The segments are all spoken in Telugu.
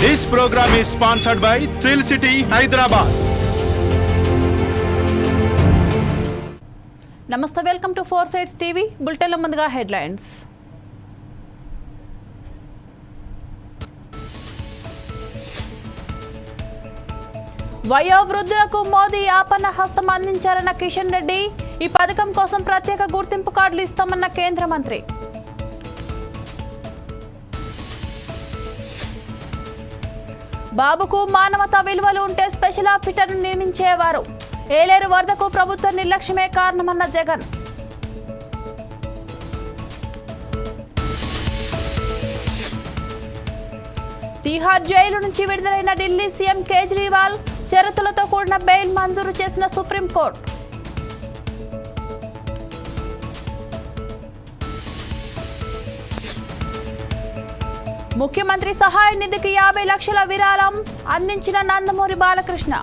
This programme is sponsored by thrill city Hyderabad నమస్తే welcome to four sides TV బులెటిన్ల ముందుగా హెడ్లైన్స్ వయోవృద్ధులకు మోదీ ఆపన్న హస్తం అందించారన్న కిషన్ రెడ్డి. ఈ పథకం కోసం ప్రత్యేక గుర్తింపు కార్డులు ఇస్తామన్న కేంద్ర మంత్రి. బాబుకు మానవతా విలువలు ఉంటే స్పెషల్ ఆఫీసర్ను నియమించేవారు ఏలేరు వరదకు ప్రభుత్వ నిర్లక్ష్యమే కారణమన్న జగన్. తీహార్ జైలు నుంచి విడుదలైన ఢిల్లీ సీఎం కేజ్రీవాల్ షరతులతో కూడిన బెయిల్ మంజూరు చేసిన సుప్రీంకోర్టు. ముఖ్యమంత్రి సహాయ నిధికి యాభై లక్షల విరాళం అందించిన నందమూరి బాలకృష్ణ.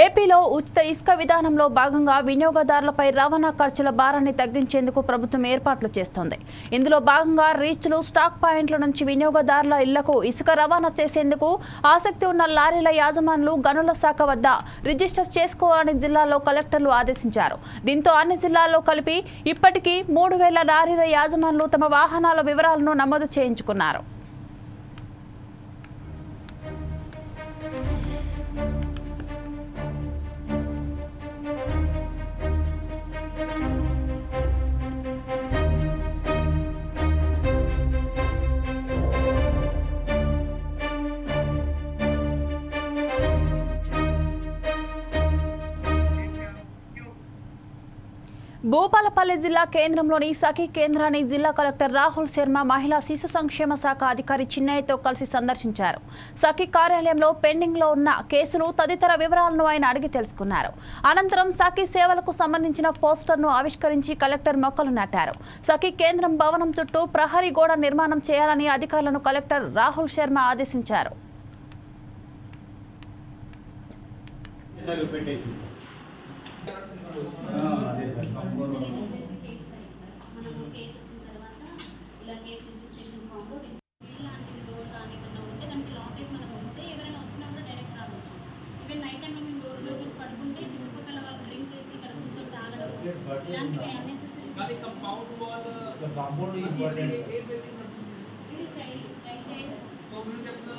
ఏపీలో ఉచిత ఇసుక విధానంలో భాగంగా వినియోగదారులపై రవాణా ఖర్చుల భారాన్ని తగ్గించేందుకు ప్రభుత్వం ఏర్పాట్లు చేస్తోంది. ఇందులో భాగంగా రీచ్లు స్టాక్ పాయింట్ల నుంచి వినియోగదారుల ఇళ్ళకు ఇసుక రవాణా చేసేందుకు ఆసక్తి ఉన్న లారీల యాజమానులు గనుల శాఖ వద్ద రిజిస్టర్ చేసుకోవాలని జిల్లాలో కలెక్టర్లు ఆదేశించారు. దీంతో అన్ని జిల్లాల్లో కలిపి ఇప్పటికీ మూడు వేల లారీల యాజమానులు తమ వాహనాల వివరాలను నమోదు చేయించుకున్నారు. భూపాలపల్లి జిల్లా కేంద్రంలోని సఖీ కేంద్రాన్ని జిల్లా కలెక్టర్ రాహుల్ శర్మ మహిళా శిశు సంక్షేమ శాఖ అధికారి చిన్నయ్యతో కలిసి సందర్శించారు. సఖీ కార్యాలయంలో పెండింగ్లో ఉన్న కేసులు తదితర వివరాలను ఆయన అడిగి తెలుసుకున్నారు. అనంతరం సఖీ సేవలకు సంబంధించిన పోస్టర్ను ఆవిష్కరించి కలెక్టర్ మొక్కలు నాటారు. సఖీ కేంద్రం భవనం చుట్టూ ప్రహరీ గోడ నిర్మాణం చేయాలని అధికారులను కలెక్టర్ రాహుల్ శర్మ ఆదేశించారు. అదే సార్ కంపౌండ్ వాల్. మనకు కేసు వచ్చిన తర్వాత ఇలా కేసు రిజిస్ట్రేషన్ ఫామ్లో ఇలాంటివి డోర్ కానీ ఏమన్నా ఉంటే దానికి లాక్ వేసి మనం ఉంటే ఎవరైనా వచ్చినా కూడా డైరెక్ట్ రావచ్చు ఈవెన్ నైట్ టైంలో మేము డోర్ క్లోజ్ చేసి పడుకుంటే చుట్టుపక్కల వాళ్ళు డ్రింక్ చేసి ఇక్కడ కూర్చొని తాగడం ఇలాంటివి అన్నెసెసరీ కానీ కంపౌండ్ వాల్ ఒక కాంపౌండ్ ఇంపార్టెంట్ ఇది చైల్డ్ చైల్డ్ చైల్డ్ సో మీరు చెప్తున్న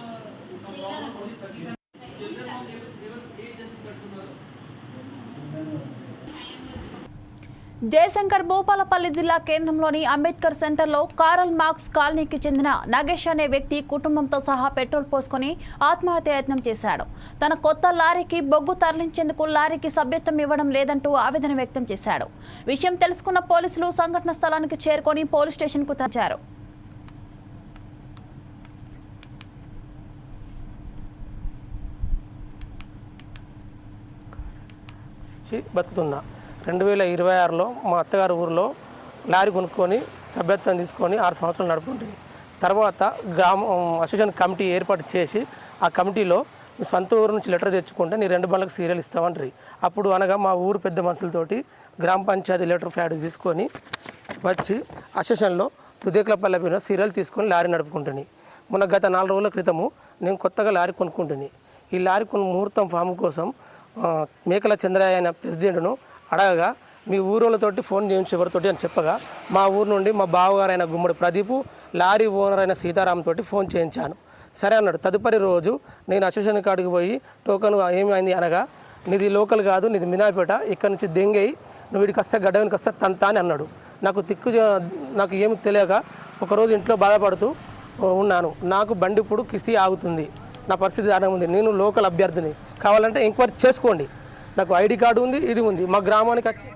జయశంకర్ భూపాలపల్లి జిల్లా కేంద్రంలోని అంబేద్కర్ సెంటర్లో కారల్ మార్క్స్ కాలనీకి చెందిన నగేష్ అనే వ్యక్తి కుటుంబంతో సహా పెట్రోల్ పోసుకొని ఆత్మహత్య యత్నం చేశాడు. తన కొత్త లారీకి బొగ్గు తరలించేందుకు లారీకి సభ్యత్వం ఇవ్వడం లేదంటూ ఆవేదన వ్యక్తం చేశాడు. విషయం తెలుసుకున్న పోలీసులు సంఘటన స్థలానికి చేరుకొని పోలీస్ స్టేషన్కు తెచ్చారు బతుకుతున్నా. రెండు వేల ఇరవై ఆరులో మా అత్తగారి ఊరిలో లారీ కొనుక్కొని సభ్యత్వం తీసుకొని ఆరు సంవత్సరాలు నడుపుకుంటుంది తర్వాత గ్రామ అసోసియేషన్ కమిటీ ఏర్పాటు చేసి ఆ కమిటీలో మీ సొంత ఊరు నుంచి లెటర్ తెచ్చుకుంటే నీ రెండు బండ్లకు సీరియల్ ఇస్తామంటారు. అప్పుడు అనగా మా ఊరు పెద్ద మనుషులతోటి గ్రామ పంచాయతీ లెటర్ ఫ్యాడ్ తీసుకొని వచ్చి అసోసియేషన్లో దుదేకులపల్లి పైన సీరియల్ తీసుకొని లారీ నడుపుకుంటుంది. మొన్న గత నాలుగు రోజుల క్రితము నేను కొత్తగా లారీ కొనుక్కుంటుంది. ఈ లారీ కొను ముహూర్తం ఫామ్ కోసం మేకల చంద్రయ్య అయిన ప్రెసిడెంట్ను అడగగా మీ ఊరోళ్ళతోటి ఫోన్ చేయించి ఎవరితోటి అని చెప్పగా మా ఊరు నుండి మా బావగారైన గుమ్మడి ప్రదీపు లారీ ఓనర్ అయిన సీతారాం తోటి ఫోన్ చేయించాను. సరే అన్నాడు. తదుపరి రోజు నేను అసోసియేషన్ కాడికి పోయి టోకన్ ఏమైంది అనగా నీది లోకల్ కాదు నీది మినాపేట ఇక్కడ నుంచి దెంగై నువ్వు వీడికి వస్తే గడ్డ వెనక తంతా అని అన్నాడు. నాకు తిక్కు నాకు ఏమి తెలియక ఒకరోజు ఇంట్లో బాధపడుతూ ఉన్నాను. నాకు బండి ఇప్పుడు కిస్తీ ఆగుతుంది. నా పరిస్థితి దారుణంగా ఉంది. నేను లోకల్ అభ్యర్థిని. కావాలంటే ఎంక్వైరీ చేసుకోండి. నాకు ఐడి కార్డు ఉంది ఇది ఉంది. మా గ్రామానికి వచ్చి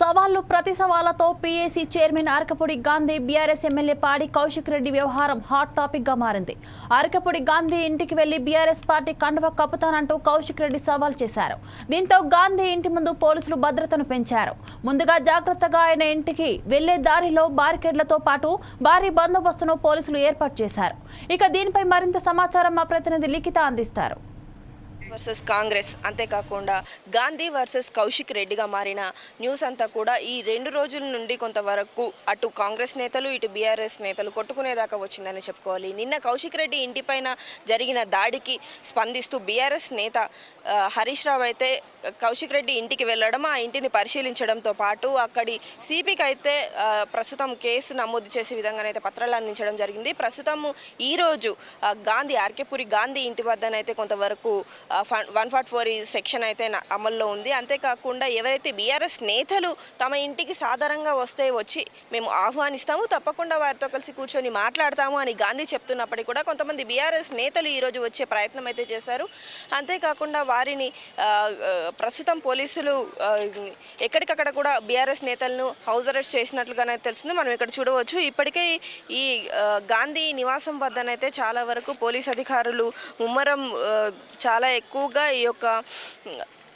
సవాళ్ళు ప్రతి సవాళ్ళతో PAC chairman Arekapudi Gandhi BRS MLA Padi Kaushik Reddy వ్యవహారం హాట్ టాపిక్గా మారింది. అరకపూడి గాంధీ ఇంటికి వెళ్ళి బీఆర్ఎస్ పార్టీ కండువ కప్పుతానంటూ కౌశిక్ రెడ్డి సవాల్ చేశారు. దీంతో గాంధీ ఇంటి ముందు పోలీసులు భద్రతను పెంచారు. ముందుగా జాగ్రత్తగా ఆయన ఇంటికి వెళ్ళే దారిలో బారికేడ్లతో పాటు భారీ బందోబస్తును పోలీసులు ఏర్పాటు చేశారు. ఇక దీనిపై మరింత సమాచారం మా ప్రతినిధి లిఖిత అందిస్తారు. వర్సెస్ కాంగ్రెస్ అంతేకాకుండా గాంధీ వర్సెస్ కౌశిక్ రెడ్డిగా మారిన న్యూస్ అంతా కూడా ఈ రెండు రోజుల నుండి కొంతవరకు అటు కాంగ్రెస్ నేతలు ఇటు బీఆర్ఎస్ నేతలు కొట్టుకునేదాకా వచ్చిందని చెప్పుకోవాలి. నిన్న కౌశిక్ రెడ్డి ఇంటిపైన జరిగిన దాడికి స్పందిస్తూ బీఆర్ఎస్ నేత హరీష్ రావు అయితే కౌశిక్ రెడ్డి ఇంటికి వెళ్ళడం ఆ ఇంటిని పరిశీలించడంతో పాటు అక్కడి సిపికి అయితే ప్రస్తుతం కేసు నమోదు చేసే విధంగానైతే పత్రాలు అందించడం జరిగింది. ప్రస్తుతం ఈరోజు గాంధీ ఆర్కేపురి గాంధీ ఇంటి వద్దనైతే కొంతవరకు వన్ ఫార్టీ ఫోర్ సెక్షన్ అయితే నా- అమల్లో ఉంది. అంతేకాకుండా ఎవరైతే బీఆర్ఎస్ నేతలు తమ ఇంటికి సాధారణంగా వస్తే వచ్చి మేము ఆహ్వానిస్తాము తప్పకుండా వారితో కలిసి కూర్చొని మాట్లాడతాము అని గాంధీ చెప్తున్నప్పటికీ కూడా కొంతమంది బీఆర్ఎస్ నేతలు ఈరోజు వచ్చే ప్రయత్నం అయితే చేశారు. అంతేకాకుండా వారిని ప్రస్తుతం పోలీసులు ఎక్కడికక్కడ కూడా బీఆర్ఎస్ నేతలను హౌస్ అరెస్ట్ చేసినట్లుగానే తెలుస్తుంది. మనం ఇక్కడ చూడవచ్చు. ఇప్పటికే ఈ గాంధీ నివాసం వద్దనైతే చాలా వరకు పోలీస్ అధికారులు ముమ్మరం చాలా ఎక్కువగా ఈ యొక్క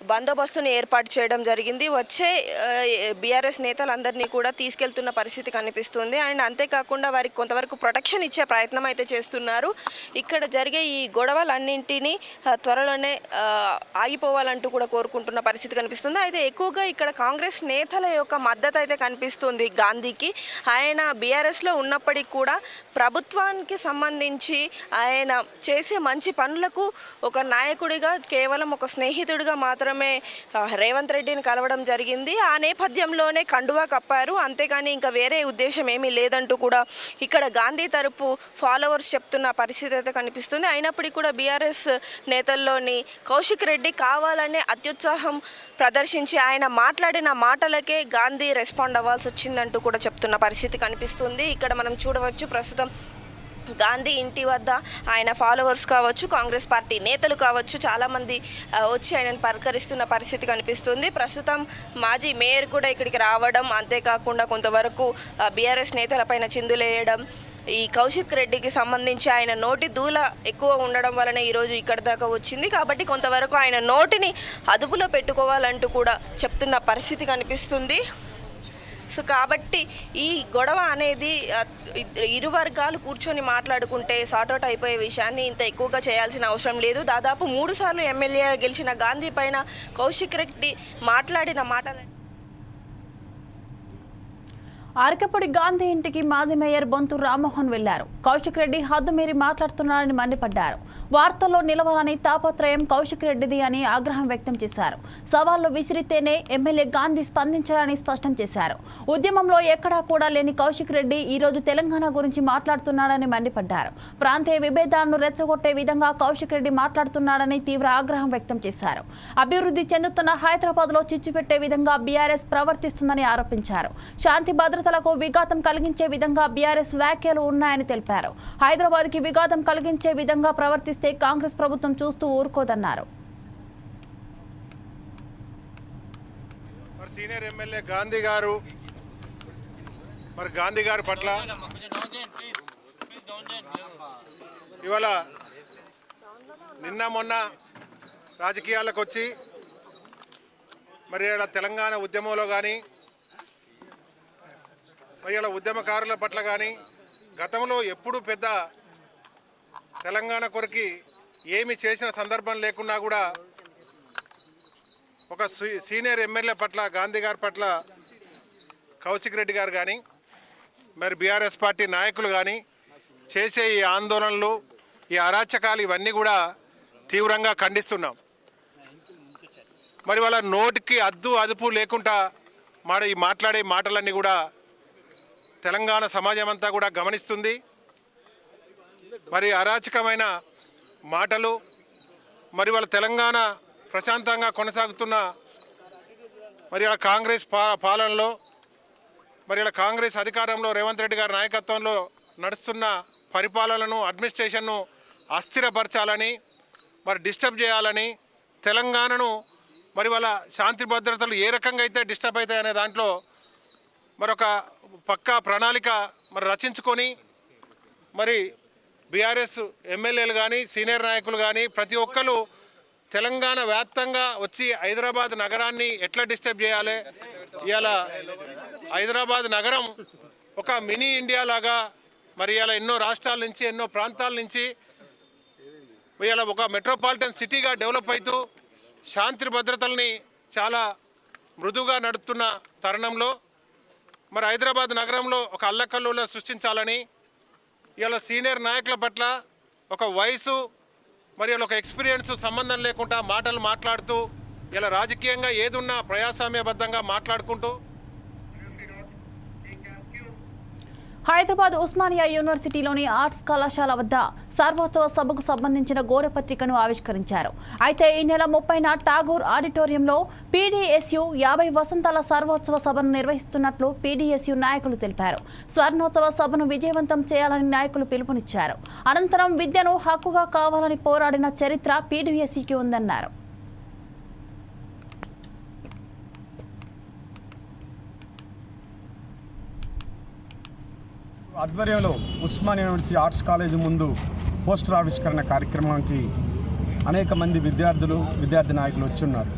బందోబస్తుని ఏర్పాటు చేయడం జరిగింది. వచ్చే బీఆర్ఎస్ నేతలందరినీ కూడా తీసుకెళ్తున్న పరిస్థితి కనిపిస్తుంది. అండ్ అంతేకాకుండా వారికి కొంతవరకు ప్రొటెక్షన్ ఇచ్చే ప్రయత్నం అయితే చేస్తున్నారు. ఇక్కడ జరిగే ఈ గొడవలన్నింటినీ త్వరలోనే ఆగిపోవాలంటూ కూడా కోరుకుంటున్న పరిస్థితి కనిపిస్తుంది. అయితే ఎక్కువగా ఇక్కడ కాంగ్రెస్ నేతల యొక్క మద్దతు అయితే కనిపిస్తుంది గాంధీకి. ఆయన బీఆర్ఎస్లో ఉన్నప్పటికీ కూడా ప్రభుత్వానికి సంబంధించి ఆయన చేసే మంచి పనులకు ఒక నాయకుడిగా కేవలం ఒక స్నేహితుడిగా మాత్రమే ఆ, రేవంత్ రెడ్డిని కలవడం జరిగింది. ఆ నేపథ్యంలోనే కండువా కప్పారు. అంతేకాని ఇంకా వేరే ఉద్దేశం ఏమీ లేదంటూ కూడా ఇక్కడ గాంధీ తరపు ఫాలోవర్స్ చెప్తున్న పరిస్థితి అయితే కనిపిస్తుంది. అయినప్పటికీ కూడా బీఆర్ఎస్ నేతల్లోని కౌశిక్ రెడ్డి కావాలనే అత్యుత్సాహం ప్రదర్శించి ఆయన మాట్లాడిన మాటలకే గాంధీ రెస్పాండ్ అవ్వాల్సి వచ్చిందంటూ కూడా చెప్తున్న పరిస్థితి కనిపిస్తుంది. ఇక్కడ మనం చూడవచ్చు ప్రస్తుతం గాంధీ ఇంటి వద్ద ఆయన ఫాలోవర్స్ కావచ్చు కాంగ్రెస్ పార్టీ నేతలు కావచ్చు చాలామంది వచ్చి ఆయనను పలకరిస్తున్న పరిస్థితి కనిపిస్తుంది. ప్రస్తుతం మాజీ మేయర్ కూడా ఇక్కడికి రావడం అంతేకాకుండా కొంతవరకు బీఆర్ఎస్ నేతలపైన చిందులేయడం ఈ కౌశిక్ రెడ్డికి సంబంధించి ఆయన నోటి దూల ఎక్కువ ఉండడం వలన ఈరోజు ఇక్కడి దాకా వచ్చింది. కాబట్టి కొంతవరకు ఆయన నోటిని అదుపులో పెట్టుకోవాలంటూ కూడా చెప్తున్న పరిస్థితి కనిపిస్తుంది. సో కాబట్టి ఈ గొడవ అనేది ఇరు వర్గాలు కూర్చొని మాట్లాడుకుంటే సార్ట్అవుట్ అయిపోయే విషయాన్ని ఇంత ఎక్కువగా చేయాల్సిన అవసరం లేదు. దాదాపు మూడు సార్లు ఎమ్మెల్యే గెలిచిన గాంధీ పైన కౌశిక్ రెడ్డి మాట్లాడిన మాటలు అరకపూడి గాంధీ ఇంటికి మాజీ మేయర్ బొంతు రామ్మోహన్ వెళ్ళారు. కౌశిక్ రెడ్డి హద్దు మీరి మాట్లాడుతున్నారని మండిపడ్డారు. వార్తల్లో నిలవాలని తాపత్రయం కౌశిక్ రెడ్డిది అని ఆగ్రహం వ్యక్తం చేశారు. సవాళ్ళు విసిరితేనే ఎమ్మెల్యే గాంధీ స్పందించారని స్పష్టం చేశారు. ఉద్యమంలో ఎక్కడా కూడా లేని కౌశిక్ రెడ్డి ఈ రోజు తెలంగాణ గురించి మాట్లాడుతున్నాడని మండిపడ్డారు. ప్రాంతీయ విభేదాలను రెచ్చగొట్టే విధంగా కౌశిక్ రెడ్డి మాట్లాడుతున్నాడని తీవ్ర ఆగ్రహం వ్యక్తం చేశారు. అభివృద్ధి చెందుతున్న హైదరాబాద్లో చిచ్చుపెట్టే విధంగా బీఆర్ఎస్ ప్రవర్తిస్తుందని ఆరోపించారు. శాంతి భద్రతలకు విఘాతం కలిగించే విధంగా బీఆర్ఎస్ వ్యాఖ్యలు ఉన్నాయని తెలిపారు. హైదరాబాద్కి విఘాతం కలిగించే విధంగా ప్రవర్తిస్తే కాంగ్రెస్ ప్రభుత్వం చూస్తూ ఊరుకోదన్నారు. మరి సీనియర్ ఎమ్మెల్యే గాంధీ గారు మరి గాంధీ గారి పట్ల ఇవాళ నిన్న మొన్న రాజకీయాలకు వచ్చి మరి తెలంగాణ ఉద్యమంలో కానీ ఇలా ఉద్యమకారుల పట్ల కానీ గతంలో ఎప్పుడు పెద్ద తెలంగాణ కొరకి ఏమి చేసిన సందర్భం లేకున్నా కూడా ఒక సీ- సీనియర్ ఎమ్మెల్యే పట్ల గాంధీ గారి పట్ల కౌశిక్ రెడ్డి గారు కానీ మరి బీఆర్ఎస్ పార్టీ నాయకులు కానీ చేసే ఈ ఆందోళనలు ఈ అరాచకాలు ఇవన్నీ కూడా తీవ్రంగా ఖండిస్తున్నాం. మరి వాళ్ళ నోటికి అద్దు అదుపు లేకుండా మాడ ఈ మాట్లాడే మాటలన్నీ కూడా తెలంగాణ సమాజం అంతా కూడా గమనిస్తుంది. మరి అరాచకమైన మాటలు మరి వాళ్ళ తెలంగాణ ప్రశాంతంగా కొనసాగుతున్న మరి వాళ్ళ కాంగ్రెస్ పా పాలనలో మరి ఇలా కాంగ్రెస్ అధికారంలో రేవంత్ రెడ్డి గారి నాయకత్వంలో నడుస్తున్న పరిపాలనను అడ్మినిస్ట్రేషన్ను అస్థిరపరచాలని మరి డిస్టర్బ్ చేయాలని తెలంగాణను మరి వాళ్ళ శాంతి భద్రతలు ఏ రకంగా అయితే డిస్టర్బ్ అవుతాయనే దాంట్లో మరొక పక్కా ప్రణాళిక మరి రచించుకొని మరి బీఆర్ఎస్ ఎమ్మెల్యేలు కానీ సీనియర్ నాయకులు కానీ ప్రతి ఒక్కరు తెలంగాణ వ్యాప్తంగా వచ్చి హైదరాబాద్ నగరాన్ని ఎట్లా డిస్టర్బ్ చేయాలి? ఇలా హైదరాబాద్ నగరం ఒక మినీ ఇండియా లాగా మరి ఇలా ఎన్నో రాష్ట్రాల నుంచి ఎన్నో ప్రాంతాల నుంచి ఇలా ఒక మెట్రోపాలిటన్ సిటీగా డెవలప్ అవుతూ శాంతి భద్రతల్ని చాలా మృదుగా నడుపుతున్న తరుణంలో మరి హైదరాబాద్ నగరంలో ఒక అల్లకల్లోల సృష్టించాలని ఇలా సీనియర్ నాయకుల పట్ల ఒక వయసు మరి ఒక ఎక్స్పీరియన్స్ సంబంధం లేకుండా మాటలు మాట్లాడుతూ ఇలా రాజకీయంగా ఏదున్నా ప్రజాస్వామ్యబద్ధంగా మాట్లాడుకుంటూ హైదరాబాద్ ఉస్మానియా యూనివర్సిటీలోని ఆర్ట్స్ కళాశాల వద్ద సర్వోత్సవ సభకు సంబంధించిన గోడ పత్రికను ఆవిష్కరించారు. అయితే ఈ నెల ముప్పైన టాగూర్ ఆడిటోరియంలో పీడీఎస్యు యాభై వసంతాల సర్వోత్సవ సభను నిర్వహిస్తున్నట్లు పీడీఎస్యు నాయకులు తెలిపారు. స్వర్ణోత్సవ సభను విజయవంతం చేయాలని నాయకులు పిలుపునిచ్చారు. అనంతరం విద్యను హక్కుగా కావాలని పోరాడిన చరిత్ర పీడీఎస్యుకి ఉందన్నారు. ఆధ్వర్యంలో ఉస్మాన్ యూనివర్సిటీ ఆర్ట్స్ కాలేజ్ ముందు పోస్టర్ ఆవిష్కరణ కార్యక్రమానికి అనేక మంది విద్యార్థులు విద్యార్థి నాయకులు వచ్చున్నారు.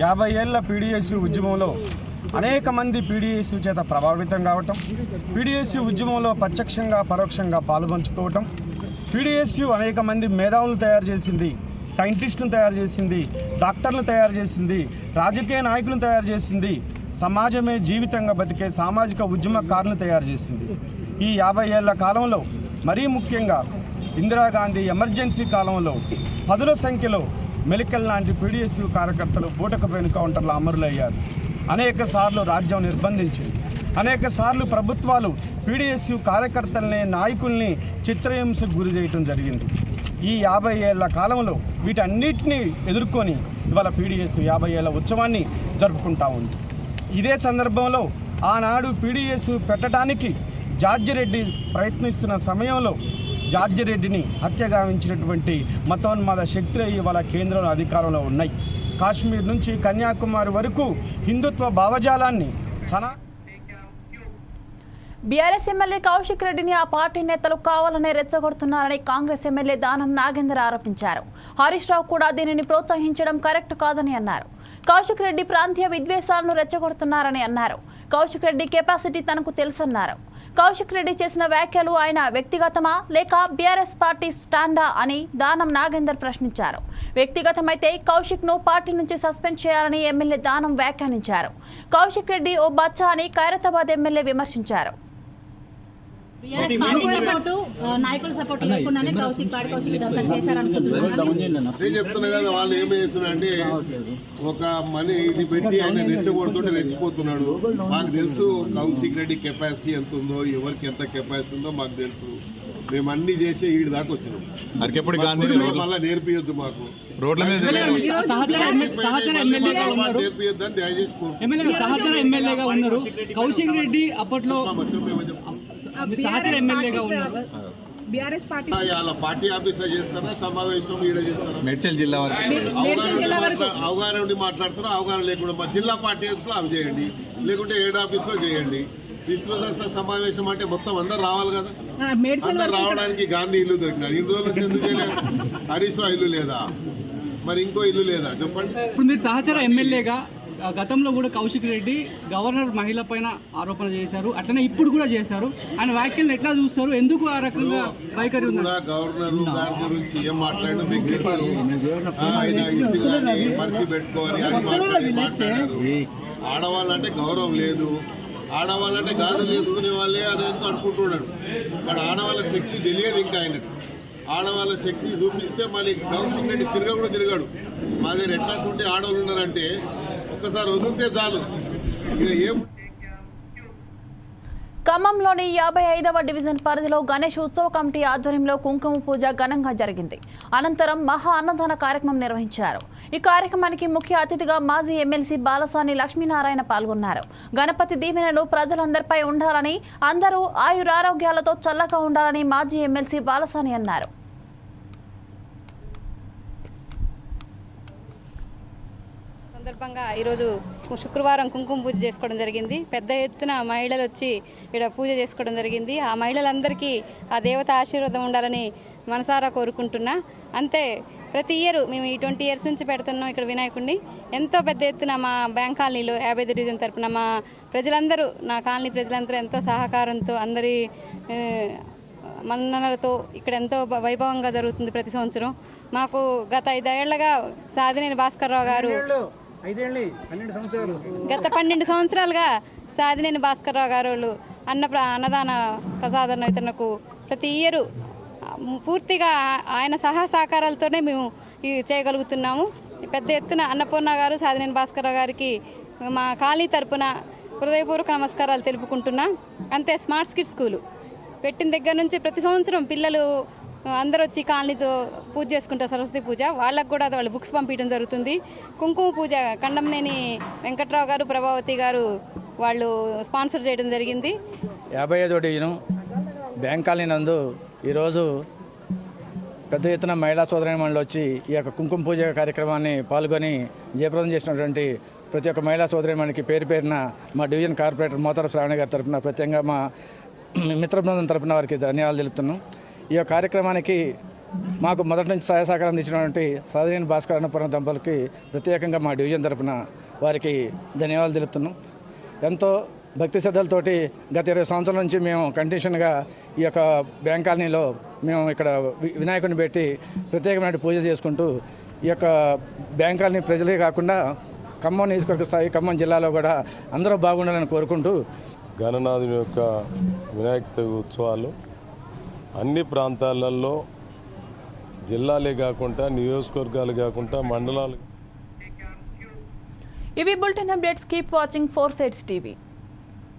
యాభై ఏళ్ళ పీడిఎస్యు ఉద్యమంలో అనేక మంది పీడిఎస్యు చేత ప్రభావితం కావటం పీడిఎస్యు ఉద్యమంలో ప్రత్యక్షంగా పరోక్షంగా పాల్పంచుకోవటం పీడిఎస్యు అనేక మంది మేధావులను తయారు చేసింది సైంటిస్టులను తయారు చేసింది డాక్టర్లు తయారు చేసింది రాజకీయ నాయకులను తయారు చేసింది సమాజమే జీవితంగా బతికే సామాజిక ఉద్యమకారులను తయారు చేసింది. ఈ యాభై ఏళ్ళ కాలంలో మరీ ముఖ్యంగా ఇందిరాగాంధీ ఎమర్జెన్సీ కాలంలో పదుల సంఖ్యలో మెలికల్ లాంటి పీడిఎస్యు కార్యకర్తలు బూటకపైన కౌంటర్లు అమరులయ్యారు. అనేక సార్లు రాజ్యం నిర్బంధించింది. అనేక సార్లు ప్రభుత్వాలు పీడిఎస్యు కార్యకర్తల్ని నాయకుల్ని చిత్రహింసకు గురి చేయటం జరిగింది. ఈ యాభై ఏళ్ళ కాలంలో వీటన్నిటినీ ఎదుర్కొని ఇవాళ పీడిఎస్ యాభై ఏళ్ళ ఉత్సవాన్ని జరుపుకుంటా ఉంది. ఇదే సందర్భంలో ఆనాడు పీడిఎస్ పెట్టడానికి జార్జిరెడ్డి ప్రయత్నిస్తున్న సమయంలో జార్జిరెడ్డిని హత్యగావించినటువంటి మతోన్మాద శక్తులు ఇవాళ కేంద్రంలో అధికారంలో ఉన్నాయి. కాశ్మీర్ నుంచి కన్యాకుమారి వరకు హిందుత్వ భావజాలాన్ని సనా బీఆర్ఎస్ ఎమ్మెల్యే కౌశిక్ రెడ్డిని ఆ పార్టీ నేతలు కావాలనే రెచ్చగొడుతున్నారని కాంగ్రెస్ ఎమ్మెల్యే దానం నాగేందర్ ఆరోపించారు. హరీష్ రావు కూడా దీనిని ప్రోత్సహించడం కరెక్ట్ కాదని అన్నారు. కౌశిక్ రెడ్డి ప్రాంతీయ విద్వేషాలను రెచ్చగొడుతున్నారని అన్నారు. కౌశిక్ రెడ్డి కెపాసిటీ తనకు తెలుసన్నారు. కౌశిక్ రెడ్డి చేసిన వ్యాఖ్యలు ఆయన వ్యక్తిగతమా లేక బీఆర్ఎస్ పార్టీ స్టాండా అని దానం నాగేందర్ ప్రశ్నించారు. వ్యక్తిగతమైతే కౌశిక్ను పార్టీ నుంచి సస్పెండ్ చేయాలని ఎమ్మెల్యే దానం వ్యాఖ్యానించారు. కౌశిక్ రెడ్డి ఓ బచ్చా అని ఖైరతాబాద్ ఎమ్మెల్యే విమర్శించారు బీఆర్ఎస్ పార్టీ సపోర్టు ఆ, నాయకుల సపోర్ట్ లేకుండానే కౌశిక్ పాడి కౌశిక్ ఇదంతా చేశారనుకుంటున్నాను. నేను చెప్తున్నా కదా వాళ్ళు ఏం చేస్తున్నారంటే ఒక మనీ ఇది పెట్టి ఆయన రెచ్చగొడుతుంటే రెచ్చిపోతున్నాడు. మాకు తెలుసు కౌశిక్ రెడ్డి కెపాసిటీ ఎంత ఉందో ఎవరికి ఎంత కెపాసిటీ ఉందో మాకు తెలుసు. మేము అన్ని చేసి ఈడి దాకా వచ్చినాం. మళ్ళీ నేర్పియొద్దు మాకు. రోడ్ల మీద నేర్పియొద్దు అని దయచేసి కౌశిక్ రెడ్డి అప్పట్లో వాళ్ళ పార్టీ ఆఫీస్లో చేస్తారా? సమావేశం ఈడ చేస్తారా? మేడ్చల్ జిల్లా వరకు అవగాహన ఉండి అవగాహన ఉండి మాట్లాడుతారో అవగాహన లేకుండా మా జిల్లా పార్టీ ఆఫీస్లో అవి చేయండి లేకుంటే ఏడు ఆఫీస్లో చేయండి సమావేశం అంటే మొత్తం అందరు రావాలి కదా? అందరు రావడానికి గాంధీ ఇల్లు దొరికినది ఇన్ని రోజులు ఎందుకు చేయలేదు? హరీష్ రావు ఇల్లు లేదా? మరి ఇంకో ఇల్లు లేదా? చెప్పండి. ఇప్పుడు మీరు సహచర ఎమ్మెల్యేగా గతంలో కూడా కౌశిక్ రెడ్డి గవర్నర్ మహిళ పైన ఆరోపణ చేశారు. అట్లనే ఇప్పుడు కూడా చేశారు. ఆయన వ్యాఖ్యలను ఎట్లా చూస్తారు? ఎందుకు ఆ రకంగా వైఖరి గవర్నర్ గారి గురించి ఏం మాట్లాడడం ఆయన మర్చి అది మాట్లాడారు. ఆడవాళ్ళంటే గౌరవం లేదు. ఆడవాళ్ళంటే గాజులు చేసుకునే వాళ్ళే అని ఎంతో అనుకుంటున్నాడు. కానీ ఆడవాళ్ళ శక్తి తెలియదు ఇంకా ఆయనకు. ఆడవాళ్ళ శక్తి చూపిస్తే మళ్ళీ కౌశిక్ రెడ్డి తిరగ కూడా తిరగాడు. మా దగ్గర ఎట్లా ఉంటే ఆడవాళ్ళు ఉన్నారంటే ఒక్కసారి వదిలితే చాలు. ఇక ఏం ఖమ్మంలోని యాభై ఐదవ డివిజన్ పరిధిలో గణేష్ ఉత్సవ కమిటీ ఆధ్వర్యంలో కుంకుమ పూజ ఘనంగా జరిగింది. అనంతరం మహా అన్నదాన కార్యక్రమం నిర్వహించారు. ఈ కార్యక్రమానికి ముఖ్య అతిథిగా మాజీ ఎమ్మెల్సీ బాలసాని లక్ష్మీనారాయణ పాల్గొన్నారు. గణపతి దీవెనలు ప్రజలందరిపై ఉండాలని అందరూ ఆయురారోగ్యాలతో చల్లగా ఉండాలని మాజీ ఎమ్మెల్సీ బాలసాని అన్నారు. సందర్భంగా ఈరోజు శుక్రవారం కుంకుమ పూజ చేసుకోవడం జరిగింది. పెద్ద ఎత్తున మహిళలు వచ్చి ఇక్కడ పూజ చేసుకోవడం జరిగింది. ఆ మహిళలందరికీ ఆ దేవత ఆశీర్వాదం ఉండాలని మనసారా కోరుకుంటున్నా. అంతే ప్రతి ఇయర్ మేము ఈ ట్వంటీ ఇయర్స్ నుంచి పెడుతున్నాం ఇక్కడ వినాయకుడిని ఎంతో పెద్ద ఎత్తున మా బ్యాంక్ కాలనీలో యాభై ఐదు డివిజన్ తరపున మా ప్రజలందరూ నా కాలనీ ప్రజలందరూ ఎంతో సహకారంతో అందరి మన్ననలతో ఇక్కడ ఎంతో వైభవంగా జరుగుతుంది ప్రతి సంవత్సరం. మాకు గత ఐదేళ్ళగా సాధినేని భాస్కర్రావు గారు గత పన్నెండు సంవత్సరాలుగా సాధినేని భాస్కర్రావు గారు అన్న అన్నదాన ప్రసాదన ఇతనకు ప్రతి ఇయరు పూర్తిగా ఆయన సహా సహకారాలతోనే మేము చేయగలుగుతున్నాము. పెద్ద ఎత్తున అన్నపూర్ణ గారు సాధినేని భాస్కర్రావు గారికి మా ఖాళీ తరపున హృదయపూర్వక నమస్కారాలు తెలుపుకుంటున్నా. అంతే స్మార్ట్ స్కిట్ స్కూలు. పెట్టిన దగ్గర నుంచి ప్రతి సంవత్సరం పిల్లలు అందరూ వచ్చి కాలనీతో పూజ చేసుకుంటారు సరస్వతి పూజ. వాళ్ళకు కూడా వాళ్ళు బుక్స్ పంపించడం జరుగుతుంది. కుంకుమ పూజ కండంనేని వెంకట్రావు గారు ప్రభావతి గారు వాళ్ళు స్పాన్సర్ చేయడం జరిగింది. యాభై ఐదో డివిజను బ్యాంక్ కాలనీ నందు ఈరోజు పెద్ద ఎత్తున మహిళా సోదరిమణులు వచ్చి ఈ యొక్క కుంకుమ పూజ కార్యక్రమాన్ని పాల్గొని జయప్రదం చేసినటువంటి ప్రతి ఒక్క మహిళా సోదరిమణికి పేరు పేరున మా డివిజన్ కార్పొరేటర్ మోతర శ్రావణి గారి తరఫున ప్రత్యేకంగా మా మిత్ర బృందం తరఫున వారికి ధన్యవాదాలు తెలుపుతున్నాం. ఈ కార్యక్రమానికి మాకు మొదటి నుంచి సహాయ సహకారం ఇచ్చినటువంటి సాధన భాస్కర్ అన్నపూర్ణ దంపతులకి ప్రత్యేకంగా మా డివిజన్ తరఫున వారికి ధన్యవాదాలు తెలుపుతున్నాం. ఎంతో భక్తి శ్రద్ధలతోటి గత ఇరవై సంవత్సరాల నుంచి మేము కంటిన్యూషన్గా ఈ యొక్క బ్యాంక్ కాలనీలో మేము ఇక్కడ వి- వినాయకుడిని పెట్టి ప్రత్యేకమైన పూజలు చేసుకుంటూ ఈ యొక్క బ్యాంక్ కాలనీ ప్రజలే కాకుండా ఖమ్మం నియోజకవర్గ స్థాయి ఖమ్మం జిల్లాలో కూడా అందరూ బాగుండాలని కోరుకుంటూ గణనాథుని యొక్క వినాయక ఉత్సవాలు అన్ని ప్రాంతాలలో జిల్లాలే కాకుండా నియోజకవర్గాలు కాకుండా మండలాలు ఇవి bulletin updates. Keep watching four sides TV.